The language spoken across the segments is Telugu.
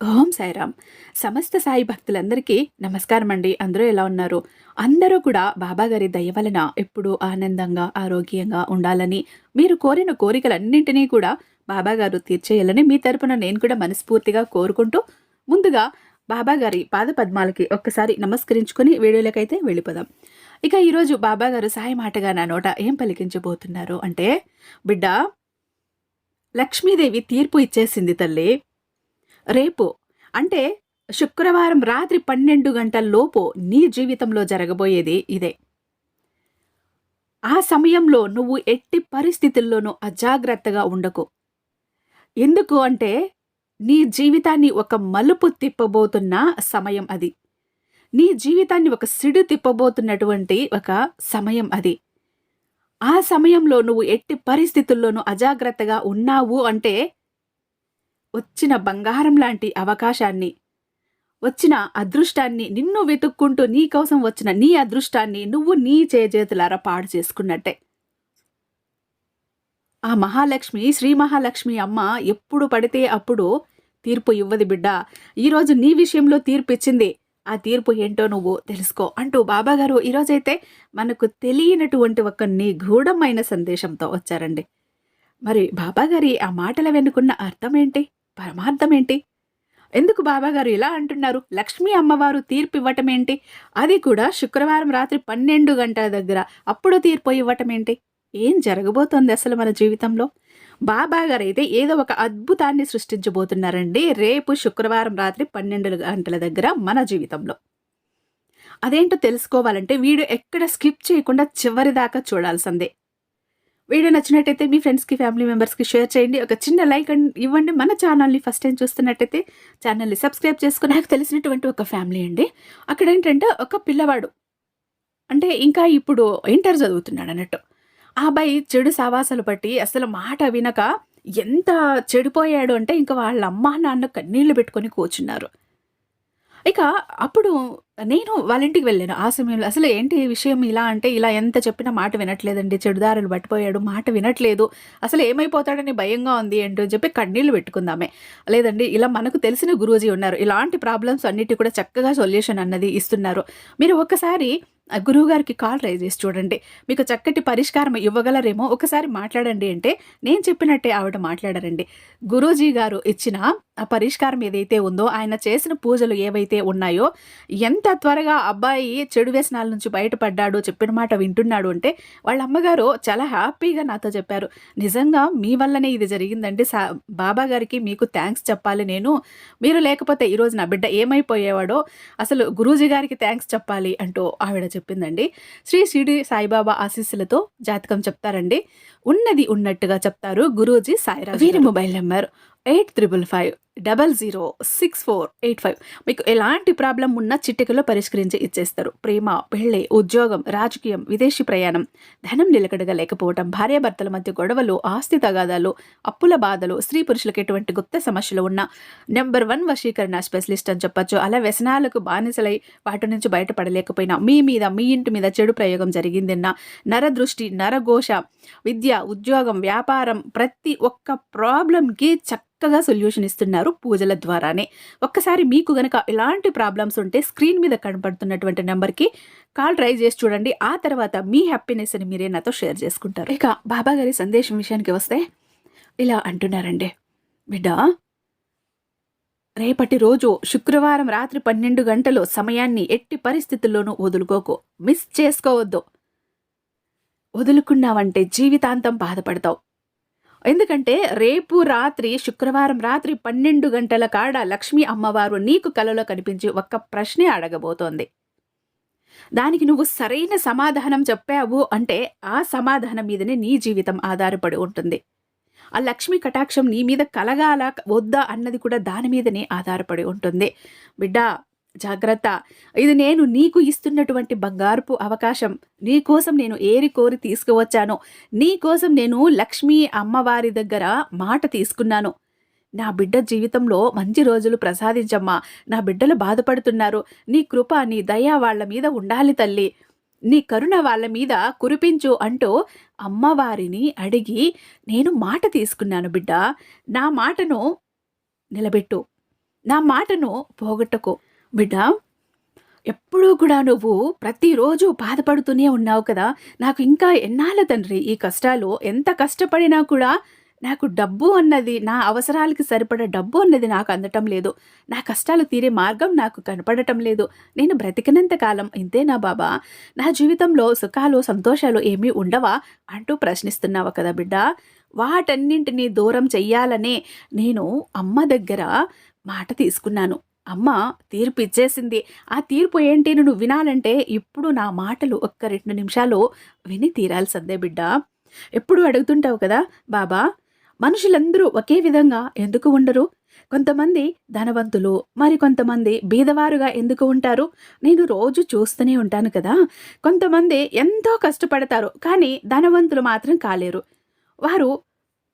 ఓం సాయిరామ్. సమస్త సాయి భక్తులందరికీ నమస్కారం అండి అందరూ ఎలా ఉన్నారు? అందరూ కూడా బాబాగారి దయ వలన ఎప్పుడూ ఆనందంగా ఆరోగ్యంగా ఉండాలని మీరు కోరిన కోరికలన్నింటినీ కూడా బాబాగారు తీర్చేయాలని మీ తరపున నేను కూడా మనస్ఫూర్తిగా కోరుకుంటూ ముందుగా బాబాగారి పాద పద్మాలకి ఒక్కసారి నమస్కరించుకొని వీడియోలకైతే వెళ్ళిపోదాం. ఇక ఈరోజు బాబాగారు సాయి మాటగా నా నోట ఏం పలికించబోతున్నారు అంటే బిడ్డ లక్ష్మీదేవి తీర్పు ఇచ్చేసింది తల్లి రేపు అంటే శుక్రవారం రాత్రి పన్నెండు గంటల లోపు నీ జీవితంలో జరగబోయేది ఇదే. ఆ సమయంలో నువ్వు ఎట్టి పరిస్థితుల్లోనూ అజాగ్రత్తగా ఉండకు. ఎందుకు అంటే నీ జీవితాన్ని ఒక మలుపు తిప్పబోతున్న సమయం అది. నీ జీవితాన్ని ఒక సిడు తిప్పబోతున్నటువంటి ఒక సమయం అది. ఆ సమయంలో నువ్వు ఎట్టి పరిస్థితుల్లోనూ అజాగ్రత్తగా ఉన్నావు అంటే వచ్చిన బంగారం లాంటి అవకాశాన్ని వచ్చిన అదృష్టాన్ని నిన్ను వెతుక్కుంటూ నీ కోసం వచ్చిన నీ అదృష్టాన్ని నువ్వు నీ చేజేతులారా పాడు చేసుకున్నట్టే. ఆ మహాలక్ష్మి శ్రీ మహాలక్ష్మి అమ్మ ఎప్పుడు పడితే అప్పుడు తీర్పు ఇవ్వది బిడ్డ. ఈరోజు నీ విషయంలో తీర్పు ఇచ్చింది. ఆ తీర్పు ఏంటో నువ్వు తెలుసుకో అంటూ బాబాగారు ఈరోజైతే మనకు తెలియనటువంటి ఒక నిగూఢమైన సందేశంతో వచ్చారండి. మరి బాబాగారి ఆ మాటల వెనుకున్న అర్థం ఏంటి? పరమార్థం ఏంటి ఎందుకు బాబాగారు ఇలా అంటున్నారు? లక్ష్మీ అమ్మవారు తీర్పు ఇవ్వటం ఏంటి అది కూడా శుక్రవారం రాత్రి పన్నెండు గంటల దగ్గర. అప్పుడు తీర్పు ఇవ్వటం ఏంటి ఏం జరగబోతోంది అసలు మన జీవితంలో? బాబా గారు అయితే ఏదో ఒక అద్భుతాన్ని సృష్టించబోతున్నారండి రేపు శుక్రవారం రాత్రి పన్నెండు గంటల దగ్గర మన జీవితంలో. అదేంటో తెలుసుకోవాలంటే వీడియో ఎక్కడ స్కిప్ చేయకుండా చివరి దాకా చూడాల్సిందే. వీడియో నచ్చినట్టయితే మీ ఫ్రెండ్స్కి ఫ్యామిలీ మెంబర్స్కి షేర్ చేయండి. ఒక చిన్న లైక్ ఇవ్వండి. మన ఛానల్ని ఫస్ట్ టైం చూస్తున్నట్టయితే ఛానల్ని సబ్స్క్రైబ్ చేసుకుని నాకు తెలిసినటువంటి ఒక ఫ్యామిలీ అండి. అక్కడ ఏంటంటే ఒక పిల్లవాడు. అంటే ఇంకా ఇప్పుడు ఇంటర్ చదువుతున్నాడు అన్నట్టు. ఆ అబ్బాయి చెడు సావాసాలు బట్టి అసలు మాట వినక ఎంత చెడిపోయాడు అంటే ఇంకా వాళ్ళ అమ్మ నాన్న కన్నీళ్ళు పెట్టుకొని కూర్చున్నారు. ఇక అప్పుడు నేను వాళ్ళ ఇంటికి వెళ్ళాను. ఆ సమయంలో అసలు ఏంటి విషయం ఇలా అంటే ఇలా ఎంత చెప్పినా మాట వినట్లేదండి. చెడుదారులు పట్టిపోయాడు మాట వినట్లేదు. అసలు ఏమైపోతాడని భయంగా ఉంది ఏంటో చెప్పి కన్నీళ్ళు పెట్టుకుందామే. లేదండి ఇలా మనకు తెలిసిన గురూజీ ఉన్నారు. ఇలాంటి ప్రాబ్లమ్స్ అన్నిటి కూడా చక్కగా సొల్యూషన్ అన్నది ఇస్తున్నారు. మీరు ఒక్కసారి గురువుగారికి కాల్ రైజ్ చేసి చూడండి. మీకు చక్కటి పరిష్కారం ఇవ్వగలరేమో ఒకసారి మాట్లాడండి అంటే నేను చెప్పినట్టే ఆవిడ మాట్లాడారండి. గురూజీ గారు ఇచ్చిన ఆ పరిష్కారం ఏదైతే ఉందో ఆయన చేసిన పూజలు ఏవైతే ఉన్నాయో ఎంత త్వరగా అబ్బాయి చెడు వ్యసనాల నుంచి బయటపడ్డాడు చెప్పిన మాట వింటున్నాడు అంటే వాళ్ళ అమ్మగారు చాలా హ్యాపీగా నాతో చెప్పారు. నిజంగా మీ వల్లనే ఇది జరిగిందండి. సా బాబా గారికి మీకు థ్యాంక్స్ చెప్పాలి నేను. మీరు లేకపోతే ఈరోజు నా బిడ్డ ఏమైపోయేవాడో అసలు గురూజీ గారికి థ్యాంక్స్ చెప్పాలి అంటూ ఆవిడ చెప్పిందండి. శ్రీ షిడి సాయిబాబా ఆశీస్సులతో జాతకం చెప్తారండి. ఉన్నది ఉన్నట్టుగా చెప్తారు గురూజీ సాయిరాజ్ వీరి mobile number eight triple five. Double zero six four eight five. మీకు ఎలాంటి ప్రాబ్లం ఉన్నా చిటికలో పరిష్కరించి ఇచ్చేస్తారు. ప్రేమ పెళ్ళి ఉద్యోగం రాజకీయం విదేశీ ప్రయాణం ధనం నిలకడగా లేకపోవడం భార్యాభర్తల మధ్య గొడవలు ఆస్తి తగాదాలు అప్పుల బాధలు స్త్రీ పురుషులకు ఎటువంటి గుప్త సమస్యలు ఉన్న నెంబర్ వన్ వశీకరణ స్పెషలిస్ట్ అని చెప్పొచ్చు. అలా వ్యసనాలకు బానిసలై వాటి నుంచి బయటపడలేకపోయినా మీ మీద మీ ఇంటి మీద చెడు ప్రయోగం జరిగిందన్న నరదృష్టి నరఘోష విద్య ఉద్యోగం వ్యాపారం ప్రతి ఒక్క ప్రాబ్లంకి చక్క చక్కగా సొల్యూషన్ ఇస్తున్నారు పూజల ద్వారానే. ఒక్కసారి మీకు గనక ఎలాంటి ప్రాబ్లమ్స్ ఉంటే స్క్రీన్ మీద కనపడుతున్నటువంటి నెంబర్కి కాల్ ట్రై చేసి చూడండి. ఆ తర్వాత మీ హ్యాపీనెస్ అని మీరే నాతో షేర్ చేసుకుంటారు. ఇక బాబా గారి సందేశం విషయానికి వస్తే ఇలా అంటున్నారండి. బిడ్డ రేపటి రోజు శుక్రవారం రాత్రి పన్నెండు గంటలు సమయాన్ని ఎట్టి పరిస్థితుల్లోనూ వదులుకోకు. మిస్ చేసుకోవద్దు. వదులుకున్నావంటే జీవితాంతం బాధపడతావు. ఎందుకంటే రేపు రాత్రి శుక్రవారం రాత్రి పన్నెండు గంటల కాడ లక్ష్మీ అమ్మవారు నీకు కలలో కనిపించి ఒక్క ప్రశ్నే అడగబోతోంది. దానికి నువ్వు సరైన సమాధానం చెప్పావు అంటే ఆ సమాధానం మీదనే నీ జీవితం ఆధారపడి ఉంటుంది. ఆ లక్ష్మి కటాక్షం నీ మీద కలగాల వద్దా అన్నది కూడా దాని మీదనే ఆధారపడి ఉంటుంది. బిడ్డా జాగ్రత్త. ఇది నేను నీకు ఇస్తున్నటువంటి బంగారుపు అవకాశం. నీ కోసం నేను ఏరి కోరి తీసుకువచ్చాను. నీ కోసం నేను లక్ష్మీ అమ్మవారి దగ్గర మాట తీసుకున్నాను. నా బిడ్డ జీవితంలో మంచి రోజులు ప్రసాదించమ్మా. నా బిడ్డలు బాధపడుతున్నారు. నీ కృప నీ దయ వాళ్ళ మీద ఉండాలి తల్లి. నీ కరుణ వాళ్ళ మీద కురిపించు అంటూ అమ్మవారిని అడిగి నేను మాట తీసుకున్నాను బిడ్డ. నా మాటను నిలబెట్టు. నా మాటను పోగొట్టకు. బిడ్డ ఎప్పుడూ కూడా నువ్వు ప్రతిరోజు బాధపడుతూనే ఉన్నావు కదా. నాకు ఇంకా ఎన్నాళ్ళ తండ్రి ఈ కష్టాలు? ఎంత కష్టపడినా కూడా నాకు డబ్బు అన్నది నా అవసరాలకి సరిపడ డబ్బు అన్నది నాకు అందటం లేదు. నా కష్టాలు తీరే మార్గం నాకు కనపడటం లేదు. నేను బ్రతికినంత కాలం ఇంతేనా బాబా? నా జీవితంలో సుఖాలు సంతోషాలు ఏమీ ఉండవా? అంటూ ప్రశ్నిస్తున్నావు కదా బిడ్డ. వాటన్నింటినీ దూరం చెయ్యాలనే నేను అమ్మ దగ్గర మాట తీసుకున్నాను. అమ్మ తీర్పు ఇచ్చేసింది. ఆ తీర్పు ఏంటి నువ్వు వినాలంటే ఇప్పుడు నా మాటలు ఒక్క రెండు నిమిషాలు విని తీరాల్సిందే బిడ్డ. ఎప్పుడు అడుగుతుంటావు కదా బాబా మనుషులందరూ ఒకే విధంగా ఎందుకు ఉండరు? కొంతమంది ధనవంతులు మరి కొంతమంది బీదవారుగా ఎందుకు ఉంటారు? నేను రోజు చూస్తూనే ఉంటాను కదా. కొంతమంది ఎంతో కష్టపడతారు కానీ ధనవంతులు మాత్రం కాలేరు. వారు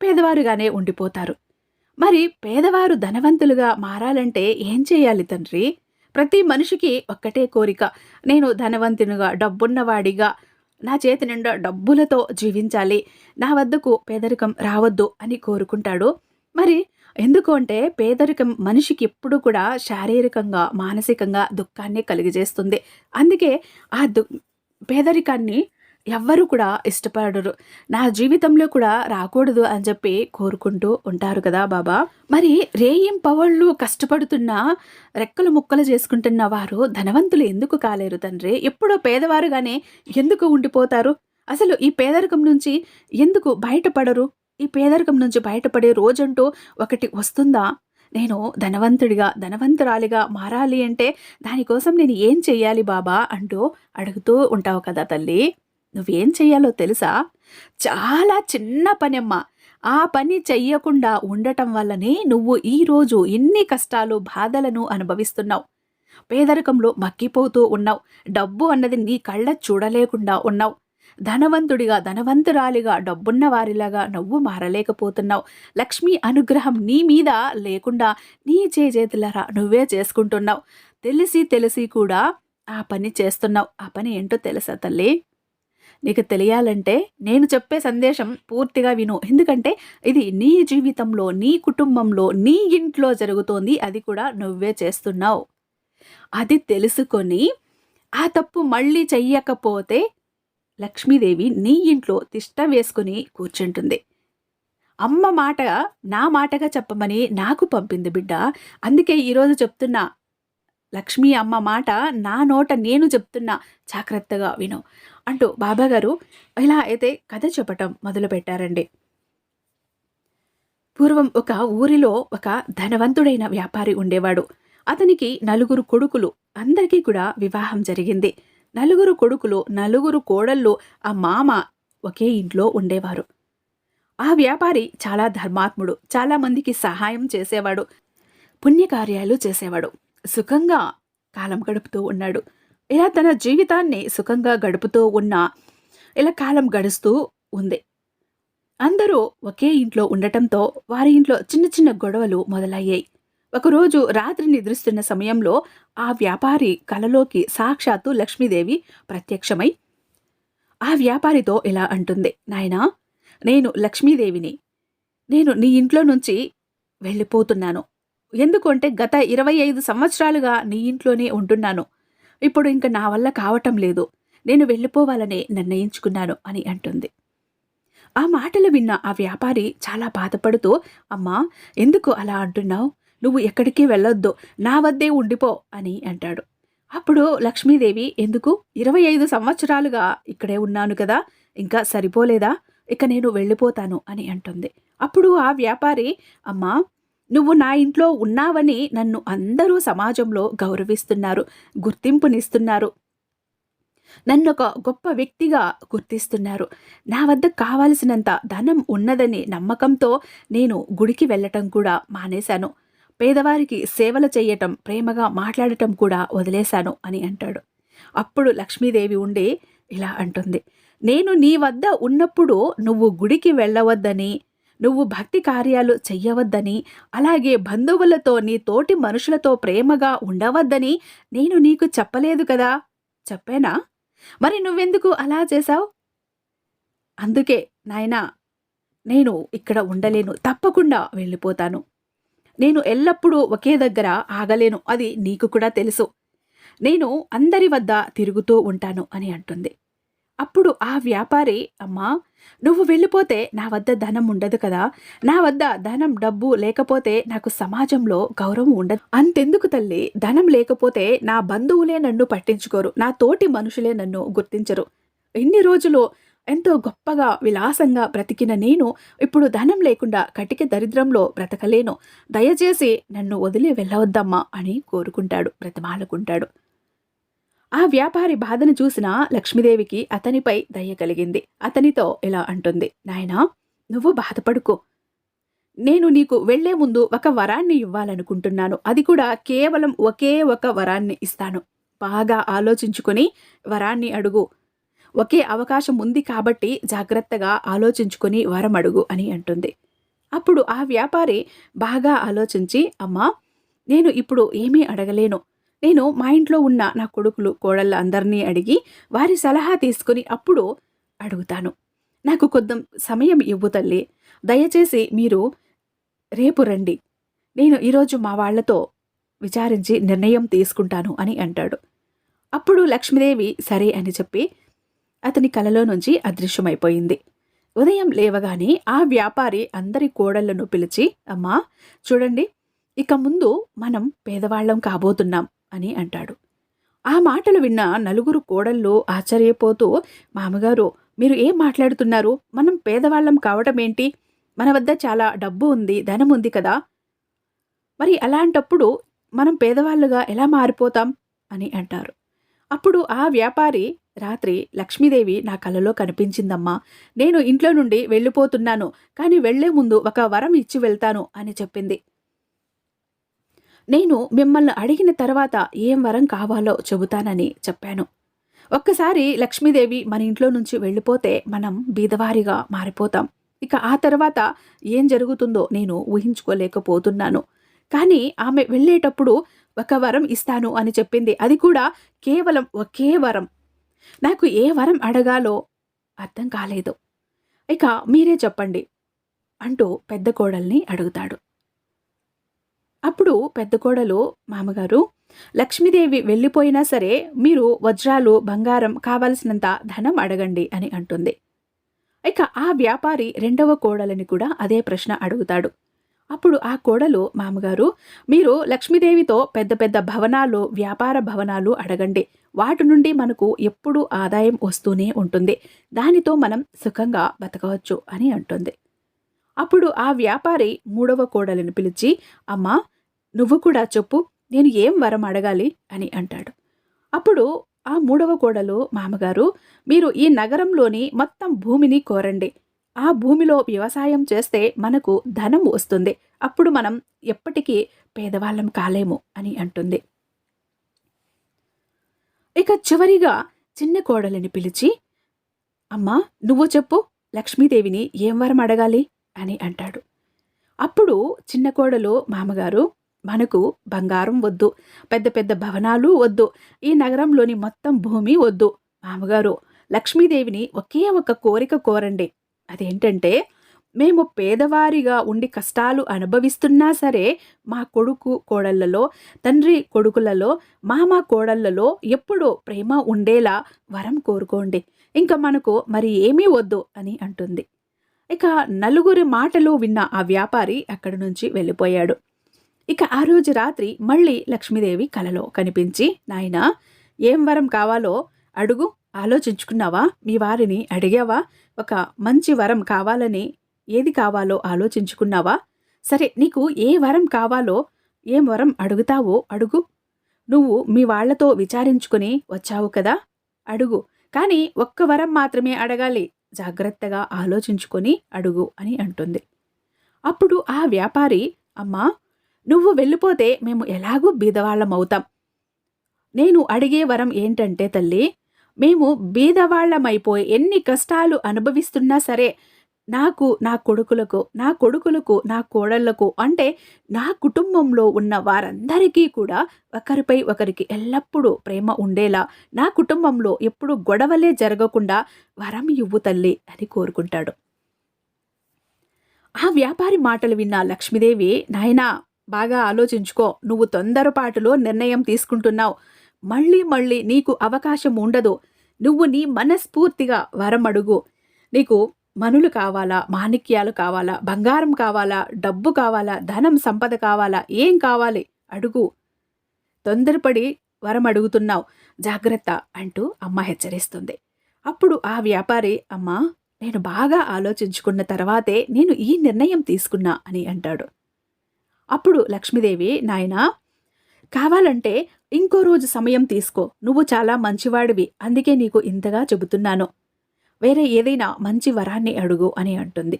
పేదవారుగానే ఉండిపోతారు. మరి పేదవారు ధనవంతులుగా మారాలంటే ఏం చేయాలి తండ్రి? ప్రతి మనిషికి ఒక్కటే కోరిక. నేను ధనవంతునిగా డబ్బున్నవాడిగా నా చేతి నిండా డబ్బులతో జీవించాలి. నా వద్దకు పేదరికం రావద్దు అని కోరుకుంటాడు. మరి ఎందుకు అంటే పేదరికం మనిషికి ఎప్పుడు కూడా శారీరకంగా మానసికంగా దుఃఖాన్ని కలిగజేస్తుంది. అందుకే ఆ దు పేదరికాన్ని ఎవ్వరు కూడా ఇష్టపడరు. నా జీవితంలో కూడా రాకూడదు అని చెప్పి కోరుకుంటూ ఉంటారు కదా బాబా. మరి రేయిం పవళ్ళు కష్టపడుతున్న రెక్కలు ముక్కలు చేసుకుంటున్న వారు ధనవంతులు ఎందుకు కాలేరు తండ్రి? ఎప్పుడో పేదవారుగానే ఎందుకు ఉండిపోతారు? అసలు ఈ పేదరికం నుంచి ఎందుకు బయటపడరు? ఈ పేదరికం నుంచి బయటపడే రోజంటూ ఒకటి వస్తుందా? నేను ధనవంతుడిగా ధనవంతురాలిగా మారాలి అంటే దానికోసం నేను ఏం చెయ్యాలి బాబా? అంటూ అడుగుతూ ఉంటావు కదా తల్లి. నువ్వేం చెయ్యాలో తెలుసా? చాలా చిన్న పని ఆ పని చెయ్యకుండా ఉండటం వల్లనే నువ్వు ఈరోజు ఎన్ని కష్టాలు బాధలను అనుభవిస్తున్నావు. పేదరికంలో మక్కిపోతూ ఉన్నావు. డబ్బు అన్నది నీ కళ్ళ చూడలేకుండా ఉన్నావు. ధనవంతుడిగా ధనవంతురాలిగా డబ్బున్న వారిలాగా నువ్వు మారలేకపోతున్నావు. లక్ష్మి అనుగ్రహం నీ మీద లేకుండా నీ చేతులరా నువ్వే చేసుకుంటున్నావు. తెలిసి తెలిసి కూడా ఆ పని చేస్తున్నావు. ఆ పని ఏంటో తెలుసా తల్లి? నీకు తెలియాలంటే నేను చెప్పే సందేశం పూర్తిగా విను. ఎందుకంటే ఇది నీ జీవితంలో నీ కుటుంబంలో నీ ఇంట్లో జరుగుతోంది. అది కూడా నువ్వే చేస్తున్నావు. అది తెలుసుకొని ఆ తప్పు మళ్ళీ చెయ్యకపోతే లక్ష్మీదేవి నీ ఇంట్లో తిష్ట వేసుకుని కూర్చుంటుంది. అమ్మ మాట నా మాటగా చెప్పమని నాకు పంపింది బిడ్డ. అందుకే ఈరోజు చెప్తున్నా లక్ష్మీ అమ్మ మాట నా నోట నేను చెప్తున్నా జాగ్రత్తగా విను. అంటూ బాబాగారు ఇలా అయితే కథ చెప్పటం మొదలుపెట్టారండి. పూర్వం ఒక ఊరిలో ఒక ధనవంతుడైన వ్యాపారి ఉండేవాడు. అతనికి నలుగురు కొడుకులు అందరికీ కూడా వివాహం జరిగింది. నలుగురు కొడుకులు నలుగురు కోడళ్ళు ఆ మామ ఒకే ఇంట్లో ఉండేవారు. ఆ వ్యాపారి చాలా ధర్మాత్ముడు చాలామందికి సహాయం చేసేవాడు పుణ్యకార్యాలు చేసేవాడు. సుఖంగా కాలం గడుపుతూ ఉన్నాడు. ఇలా తన జీవితాన్ని సుఖంగా గడుపుతూ ఉన్న ఇలా కాలం గడుస్తూ ఉంది. అందరూ ఒకే ఇంట్లో ఉండటంతో వారి ఇంట్లో చిన్న చిన్న గొడవలు మొదలయ్యాయి. ఒకరోజు రాత్రి నిద్రిస్తున్న సమయంలో ఆ వ్యాపారి కలలోకి సాక్షాత్తు లక్ష్మీదేవి ప్రత్యక్షమై ఆ వ్యాపారితో ఇలా అంటుంది నాయనా నేను లక్ష్మీదేవిని నేను నీ ఇంట్లో నుంచి వెళ్ళిపోతున్నాను. ఎందుకంటే గత ఇరవై ఐదు సంవత్సరాలుగా నీ ఇంట్లోనే ఉంటున్నాను. ఇప్పుడు ఇంక నా వల్ల కావటం లేదు. నేను వెళ్ళిపోవాలని నిర్ణయించుకున్నాను అని అంటుంది. ఆ మాటలు విన్న ఆ వ్యాపారి చాలా బాధపడుతూ అమ్మా ఎందుకు అలా అంటున్నావు? నువ్వు ఎక్కడికి వెళ్ళొద్దు. నా వద్దే ఉండిపో అని అంటాడు. అప్పుడు లక్ష్మీదేవి ఎందుకు? ఇరవై ఐదు సంవత్సరాలుగా ఇక్కడే ఉన్నాను కదా. ఇంకా సరిపోలేదా? ఇక నేను వెళ్ళిపోతాను అని అంటుంది. అప్పుడు ఆ వ్యాపారి అమ్మా నువ్వు నా ఇంట్లో ఉన్నావని నన్ను అందరూ సమాజంలో గౌరవిస్తున్నారు గుర్తింపునిస్తున్నారు. నన్ను ఒక గొప్ప వ్యక్తిగా గుర్తిస్తున్నారు. నా వద్ద కావలసినంత ధనం ఉన్నదని నమ్మకంతో నేను గుడికి వెళ్ళటం కూడా మానేశాను. పేదవారికి సేవలు చేయటం ప్రేమగా మాట్లాడటం కూడా వదిలేశాను అని అంటాడు. అప్పుడు లక్ష్మీదేవి ఉండి ఇలా అంటుంది నేను నీ వద్ద ఉన్నప్పుడు నువ్వు గుడికి వెళ్ళవద్దని నువ్వు భక్తి కార్యాలు చెయ్యవద్దని అలాగే బంధువులతో నీ తోటి మనుషులతో ప్రేమగా ఉండవద్దని నేను నీకు చెప్పలేదు కదా. చెప్పానా? మరి నువ్వెందుకు అలా చేశావు? అందుకే నాయనా నేను ఇక్కడ ఉండలేను. తప్పకుండా వెళ్ళిపోతాను. నేను ఎల్లప్పుడూ ఒకే దగ్గర ఆగలేను. అది నీకు కూడా తెలుసు. నేను అందరి వద్ద తిరుగుతూ ఉంటాను అని అంటుంది. అప్పుడు ఆ వ్యాపారి అమ్మా నువ్వు వెళ్ళిపోతే నా వద్ద ధనం ఉండదు కదా. నా వద్ద ధనం డబ్బు లేకపోతే నాకు సమాజంలో గౌరవం ఉండదు. అంతెందుకు తల్లి? ధనం లేకపోతే నా బంధువులే నన్ను పట్టించుకోరు. నా తోటి మనుషులే నన్ను గుర్తించరు. ఇన్ని రోజులు ఎంతో గొప్పగా విలాసంగా బ్రతికిన నేను ఇప్పుడు ధనం లేకుండా కటిక దరిద్రంలో బ్రతకలేను. దయచేసి నన్ను వదిలి వెళ్ళవద్దమ్మా అని కోరుకుంటాడు బ్రతమాలుకుంటాడు. ఆ వ్యాపారి బాధను చూసిన లక్ష్మీదేవికి అతనిపై దయ కలిగింది. అతనితో ఇలా అంటుంది నాయనా నువ్వు బాధపడుకో. నేను నీకు వెళ్ళే ముందు ఒక వరాన్ని ఇవ్వాలనుకుంటున్నాను. అది కూడా కేవలం ఒకే ఒక వరాన్ని ఇస్తాను. బాగా ఆలోచించుకొని వరాన్ని అడుగు. ఒకే అవకాశం ఉంది కాబట్టి జాగ్రత్తగా ఆలోచించుకొని వరం అడుగు అని అంటుంది. అప్పుడు ఆ వ్యాపారి బాగా ఆలోచించి అమ్మా నేను ఇప్పుడు ఏమీ అడగలేను. నేను మా ఇంట్లో ఉన్న నా కొడుకులు కోడళ్ళ అందరినీ అడిగి వారి సలహా తీసుకుని అప్పుడు అడుగుతాను. నాకు కొద్ది సమయం ఇవ్వు తల్లి. దయచేసి మీరు రేపు రండి. నేను ఈరోజు మా వాళ్ళతో విచారించి నిర్ణయం తీసుకుంటాను అని అంటాడు. అప్పుడు లక్ష్మీదేవి సరే అని చెప్పి అతని కలలో నుంచి అదృశ్యమైపోయింది. ఉదయం లేవగానే ఆ వ్యాపారి అందరి కోడళ్ళను పిలిచి అమ్మా చూడండి ఇక ముందు మనం పేదవాళ్ళం కాబోతున్నాం. అని అంటాడు. ఆ మాటలు విన్న నలుగురు కోడళ్ళు ఆశ్చర్యపోతూ మామగారు మీరు ఏం మాట్లాడుతున్నారు? మనం పేదవాళ్ళం కావటం ఏంటి? మన వద్ద చాలా డబ్బు ఉంది ధనం ఉంది కదా? మరి అలాంటప్పుడు మనం పేదవాళ్ళుగా ఎలా మారిపోతాం? అని అంటారు. అప్పుడు ఆ వ్యాపారి రాత్రి లక్ష్మీదేవి నా కలలో కనిపించిందమ్మా. నేను ఇంట్లో నుండి వెళ్ళిపోతున్నాను కానీ వెళ్ళే ముందు ఒక వరం ఇచ్చి వెళ్తాను అని చెప్పింది. నేను మిమ్మల్ని అడిగిన తర్వాత ఏం వరం కావాలో చెబుతానని చెప్పాను. ఒక్కసారి లక్ష్మీదేవి మన ఇంట్లో నుంచి వెళ్ళిపోతే మనం బీదవారిగా మారిపోతాం. ఇక ఆ తర్వాత ఏం జరుగుతుందో నేను ఊహించుకోలేకపోతున్నాను. కానీ ఆమె వెళ్ళేటప్పుడు ఒక వరం ఇస్తాను అని చెప్పింది. అది కూడా కేవలం ఒకే వరం. నాకు ఏ వరం అడగాలో అర్థం కాలేదు. ఇక మీరే చెప్పండి అంటూ పెద్ద కోడల్ని అడుగుతాడు. అప్పుడు పెద్ద కోడలు మామగారు లక్ష్మీదేవి వెళ్ళిపోయినా సరే మీరు వజ్రాలు బంగారం కావలసినంత ధనం అడగండి అని అంటుంది. ఇక ఆ వ్యాపారి రెండవ కోడలని కూడా అదే ప్రశ్న అడుగుతాడు. అప్పుడు ఆ కోడలు మామగారు మీరు లక్ష్మీదేవితో పెద్ద పెద్ద భవనాలు వ్యాపార భవనాలు అడగండి. వాటి నుండి మనకు ఎప్పుడు ఆదాయం వస్తూనే ఉంటుంది. దానితో మనం సుఖంగా బతకవచ్చు అని అంటుంది. అప్పుడు ఆ వ్యాపారి మూడవ కోడలను పిలిచి అమ్మా నువ్వు కూడా చెప్పు నేను ఏం వరం అడగాలి? అని అంటాడు. అప్పుడు ఆ మూడవ కోడలు మామగారు మీరు ఈ నగరంలోని మొత్తం భూమిని కోరండి. ఆ భూమిలో వ్యవసాయం చేస్తే మనకు ధనం వస్తుంది. అప్పుడు మనం ఎప్పటికీ పేదవాళ్ళం కాలేము అని అంటుంది. ఇక చివరిగా చిన్న కోడలిని పిలిచి అమ్మా నువ్వు చెప్పు లక్ష్మీదేవిని ఏం వరం అడగాలి? అని అంటాడు. అప్పుడు చిన్న కోడలు మామగారు మనకు బంగారం వద్దు పెద్ద పెద్ద భవనాలు వద్దు ఈ నగరంలోని మొత్తం భూమి వద్దు. మామగారు లక్ష్మీదేవిని ఒకే ఒక కోరిక కోరండి. అదేంటంటే మేము పేదవారిగా ఉండి కష్టాలు అనుభవిస్తున్నా సరే మా కొడుకు కోడళ్ళలో తండ్రి కొడుకులలో మామ కోడళ్ళలో ఎప్పుడూ ప్రేమ ఉండేలా వరం కోరుకోండి. ఇంకా మనకు మరి ఏమీ వద్దు అని అంటుంది. ఇక నలుగురి మాటలు విన్న ఆ వ్యాపారి అక్కడి నుంచి వెళ్ళిపోయాడు. ఇక ఆ రోజు రాత్రి మళ్ళీ లక్ష్మీదేవి కలలో కనిపించి నాయనా ఏం వరం కావాలో అడుగు ఆలోచించుకున్నావా? మీ వారిని అడిగావా? ఒక మంచి వరం కావాలని ఏది కావాలో ఆలోచించుకున్నావా? సరే నీకు ఏ వరం కావాలో ఏం వరం అడుగుతావో అడుగు. నువ్వు మీ వాళ్ళతో విచారించుకుని వచ్చావు కదా అడుగు. కానీ ఒక్క వరం మాత్రమే అడగాలి. జాగ్రత్తగా ఆలోచించుకొని అడుగు అని అంటుంది. అప్పుడు ఆ వ్యాపారి అమ్మా నువ్వు వెళ్ళిపోతే మేము ఎలాగూ బీదవాళ్ళమవుతాం. నేను అడిగే వరం ఏంటంటే తల్లి మేము బీదవాళ్ళమైపోయి ఎన్ని కష్టాలు అనుభవిస్తున్నా సరే నాకు నా కొడుకులకు నా కొడుకులకు నా కోడళ్ళకు అంటే నా కుటుంబంలో ఉన్న వారందరికీ కూడా ఒకరిపై ఒకరికి ఎల్లప్పుడూ ప్రేమ ఉండేలా నా కుటుంబంలో ఎప్పుడు గొడవలే జరగకుండా వరం ఇవ్వు తల్లి అని కోరుకుంటాడు. ఆ వ్యాపారి మాటలు విన్న లక్ష్మీదేవి నాయనా బాగా ఆలోచించుకో. నువ్వు తొందరపాటులో నిర్ణయం తీసుకుంటున్నావు. మళ్ళీ మళ్ళీ నీకు అవకాశం ఉండదు. నువ్వు నీ మనస్ఫూర్తిగా వరం అడుగు. నీకు మనులు కావాలా? మాణిక్యాలు కావాలా? బంగారం కావాలా? డబ్బు కావాలా? ధనం సంపద కావాలా? ఏం కావాలి? అడుగు. తొందరపడి వరం అడుగుతున్నావు. జాగ్రత్త అంటూ అమ్మ హెచ్చరిస్తుంది. అప్పుడు ఆ వ్యాపారి అమ్మా నేను బాగా ఆలోచించుకున్న తర్వాతే నేను ఈ నిర్ణయం తీసుకున్నా అని అంటాడు. అప్పుడు లక్ష్మీదేవి నాయనా కావాలంటే ఇంకో రోజు సమయం తీసుకో. నువ్వు చాలా మంచివాడివి. అందుకే నీకు ఇంతగా చెబుతున్నాను. వేరే ఏదైనా మంచి వరాన్ని అడుగు అని అంటుంది.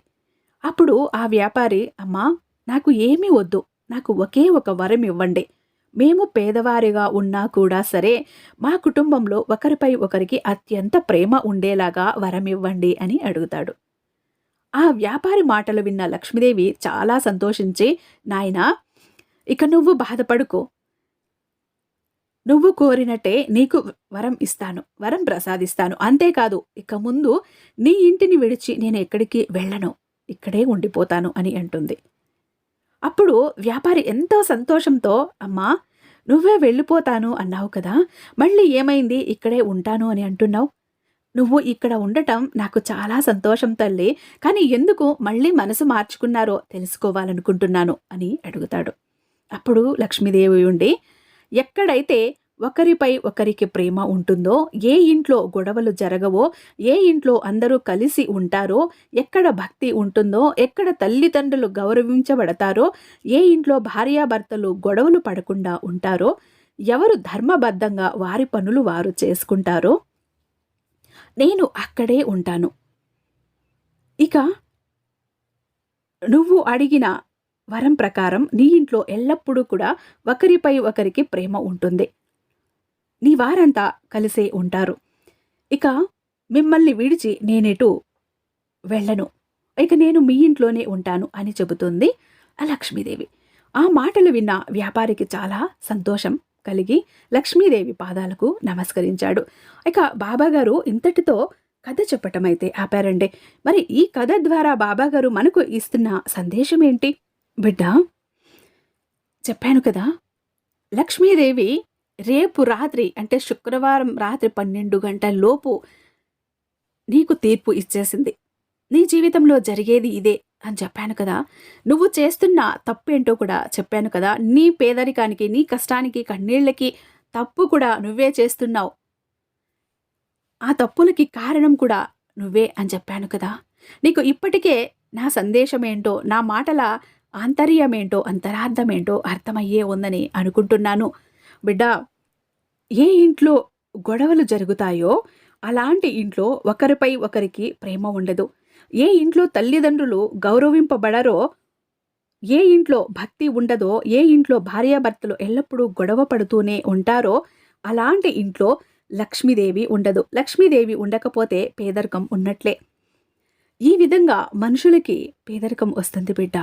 అప్పుడు ఆ వ్యాపారి అమ్మా నాకు ఏమీ వద్దు. నాకు ఒకే ఒక వరం ఇవ్వండి. మేము పేదవారిగా ఉన్నా కూడా సరే మా కుటుంబంలో ఒకరిపై ఒకరికి అత్యంత ప్రేమ ఉండేలాగా వరం ఇవ్వండి అని అడుగుతాడు. ఆ వ్యాపారి మాటలు విన్న లక్ష్మీదేవి చాలా సంతోషించి నాయనా ఇక నువ్వు బాధపడుకో. నువ్వు కోరినట్టే నీకు వరం ఇస్తాను వరం ప్రసాదిస్తాను. అంతేకాదు ఇక ముందు నీ ఇంటిని విడిచి నేను ఎక్కడికి వెళ్ళను ఇక్కడే ఉండిపోతాను అని అంటుంది. అప్పుడు వ్యాపారి ఎంతో సంతోషంతో అమ్మా నువ్వే వెళ్ళిపోతాను అన్నావు కదా మళ్ళీ ఏమైంది? ఇక్కడే ఉంటాను అని అంటున్నావు? నువ్వు ఇక్కడ ఉండటం నాకు చాలా సంతోషం తల్లి కానీ ఎందుకు మళ్ళీ మనసు మార్చుకున్నారో తెలుసుకోవాలనుకుంటున్నాను అని అడుగుతాడు. అప్పుడు లక్ష్మీదేవి ఉండి ఎక్కడైతే ఒకరిపై ఒకరికి ప్రేమ ఉంటుందో ఏ ఇంట్లో గొడవలు జరగవో ఏ ఇంట్లో అందరూ కలిసి ఉంటారో ఎక్కడ భక్తి ఉంటుందో ఎక్కడ తల్లిదండ్రులు గౌరవించబడతారో ఏ ఇంట్లో భార్యాభర్తలు గొడవలు పడకుండా ఉంటారో ఎవరు ధర్మబద్ధంగా వారి పనులు వారు చేసుకుంటారో నేను అక్కడే ఉంటాను. ఇక నువ్వు అడిగిన వరం ప్రకారం నీ ఇంట్లో ఎల్లప్పుడూ కూడా ఒకరిపై ఒకరికి ప్రేమ ఉంటుంది. నీ వారంతా కలిసే ఉంటారు. ఇక మిమ్మల్ని విడిచి నేనెటు వెళ్ళను. ఇక నేను మీ ఇంట్లోనే ఉంటాను అని చెబుతుంది ఆ లక్ష్మీదేవి. ఆ మాటలు విన్న వ్యాపారికి చాలా సంతోషం కలిగి లక్ష్మీదేవి పాదాలకు నమస్కరించాడు. ఇక బాబాగారు ఇంతటితో కథ చెప్పటం అయితే ఆపారండి. మరి ఈ కథ ద్వారా బాబాగారు మనకు ఇస్తున్న సందేశం ఏంటి బిడ్డ చెప్పాను కదా లక్ష్మీదేవి రేపు రాత్రి అంటే శుక్రవారం రాత్రి పన్నెండు గంటల లోపు నీకు తీర్పు ఇచ్చేసింది. నీ జీవితంలో జరిగేది ఇదే అని చెప్పాను కదా. నువ్వు చేస్తున్న తప్పేంటో కూడా చెప్పాను కదా. నీ పేదరికానికి నీ కష్టానికి కన్నీళ్ళకి తప్పు కూడా నువ్వే చేస్తున్నావు. ఆ తప్పులకి కారణం కూడా నువ్వే అని చెప్పాను కదా. నీకు ఇప్పటికే నా సందేశం ఏంటో నా మాటల ఆంతర్యమేంటో అంతరార్థమేంటో అర్థమయ్యే ఉందని అనుకుంటున్నాను. బిడ్డ ఏ ఇంట్లో గొడవలు జరుగుతాయో అలాంటి ఇంట్లో ఒకరిపై ఒకరికి ప్రేమ ఉండదు. ఏ ఇంట్లో తల్లిదండ్రులు గౌరవింపబడరో ఏ ఇంట్లో భక్తి ఉండదో ఏ ఇంట్లో భార్యాభర్తలు ఎల్లప్పుడూ గొడవ పడుతూనే ఉంటారో అలాంటి ఇంట్లో లక్ష్మీదేవి ఉండదు. లక్ష్మీదేవి ఉండకపోతే పేదరికం ఉన్నట్లే. ఈ విధంగా మనుషులకి పేదరికం వస్తుంది బిడ్డ.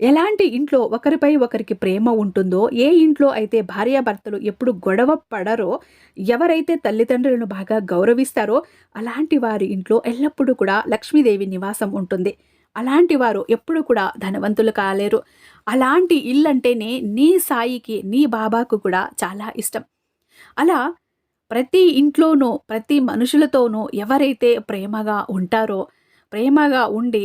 ఎలాంటి ఇంట్లో ఒకరిపై ఒకరికి ప్రేమ ఉంటుందో ఏ ఇంట్లో అయితే భార్యాభర్తలు ఎప్పుడు గొడవ పడరో ఎవరైతే తల్లిదండ్రులను బాగా గౌరవిస్తారో అలాంటి వారి ఇంట్లో ఎల్లప్పుడూ కూడా లక్ష్మీదేవి నివాసం ఉంటుంది. అలాంటి వారు ఎప్పుడు కూడా ధనవంతులు కాలేరు. అలాంటి ఇల్లంటేనే నీ సాయికి నీ బాబాకు కూడా చాలా ఇష్టం. అలా ప్రతి ఇంట్లోనూ ప్రతి మనుషులతోనూ ఎవరైతే ప్రేమగా ఉంటారో ప్రేమగా ఉండి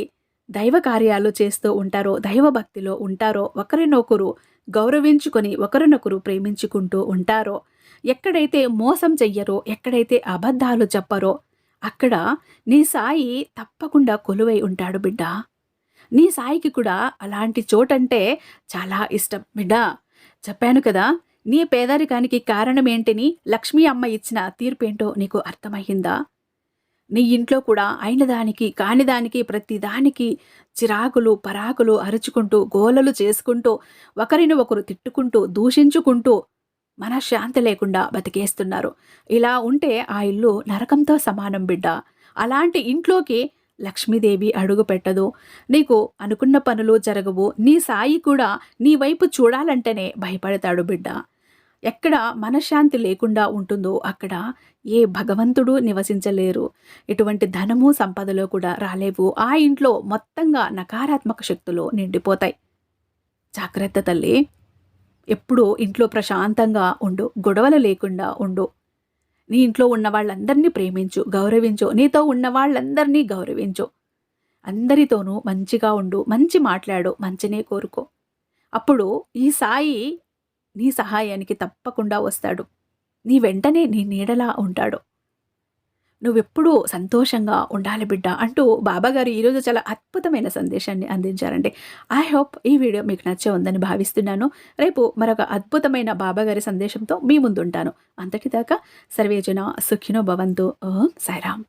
దైవ కార్యాలు చేస్తూ ఉంటారో దైవభక్తిలో ఉంటారో ఒకరినొకరు గౌరవించుకొని ఒకరినొకరు ప్రేమించుకుంటూ ఉంటారో ఎక్కడైతే మోసం చెయ్యరో ఎక్కడైతే అబద్ధాలు చెప్పరో అక్కడ నీ సాయి తప్పకుండా కొలువై ఉంటాడు బిడ్డ. నీ సాయికి కూడా అలాంటి చోటంటే చాలా ఇష్టం. బిడ్డ చెప్పాను కదా నీ పేదరికానికి కారణమేంటిని లక్ష్మీ అమ్మ ఇచ్చిన తీర్పేంటో నీకు అర్థమయ్యిందా? నీ ఇంట్లో కూడా అయిన దానికి కాని దానికి ప్రతి దానికి చిరాకులు పరాకులు అరుచుకుంటూ గోలలు చేసుకుంటూ ఒకరిని ఒకరు తిట్టుకుంటూ దూషించుకుంటూ మనశ్శాంతి లేకుండా బతికేస్తున్నారు. ఇలా ఉంటే ఆ ఇల్లు నరకంతో సమానం బిడ్డ. అలాంటి ఇంట్లోకి లక్ష్మీదేవి అడుగు పెట్టదు. నీకు అనుకున్న పనులు జరగవు. నీ సాయి కూడా నీ వైపు చూడాలంటేనే భయపడతాడు బిడ్డ. ఎక్కడ మనశ్శాంతి లేకుండా ఉంటుందో అక్కడ ఏ భగవంతుడు నివసించలేరు. ఎటువంటి ధనము సంపదలో కూడా రాలేవు. ఆ ఇంట్లో మొత్తంగా నకారాత్మక శక్తులు నిండిపోతాయి. జాగ్రత్త తల్లి. ఎప్పుడూ ఇంట్లో ప్రశాంతంగా ఉండు. గొడవలు లేకుండా ఉండు. నీ ఇంట్లో ఉన్న వాళ్ళందరినీ ప్రేమించు గౌరవించు. నీతో ఉన్న వాళ్ళందరినీ గౌరవించు. అందరితోనూ మంచిగా ఉండు. మంచి మాట్లాడు. మంచినే కోరుకో. అప్పుడు ఈ సాయి నీ సహాయానికి తప్పకుండా వస్తాడు. నీ వెంటనే నీ నీడలా ఉంటాడు. నువ్వెప్పుడూ సంతోషంగా ఉండాలి బిడ్డ అంటూ బాబాగారు ఈరోజు చాలా అద్భుతమైన సందేశాన్ని అందించారండి. ఐ హోప్ ఈ వీడియో మీకు నచ్చే ఉందని భావిస్తున్నాను. రేపు మరొక అద్భుతమైన బాబాగారి సందేశంతో మీ ముందుంటాను. అంతటిదాకా సర్వేజన సుఖినో భవంతు. ఓం సాయిరామ్.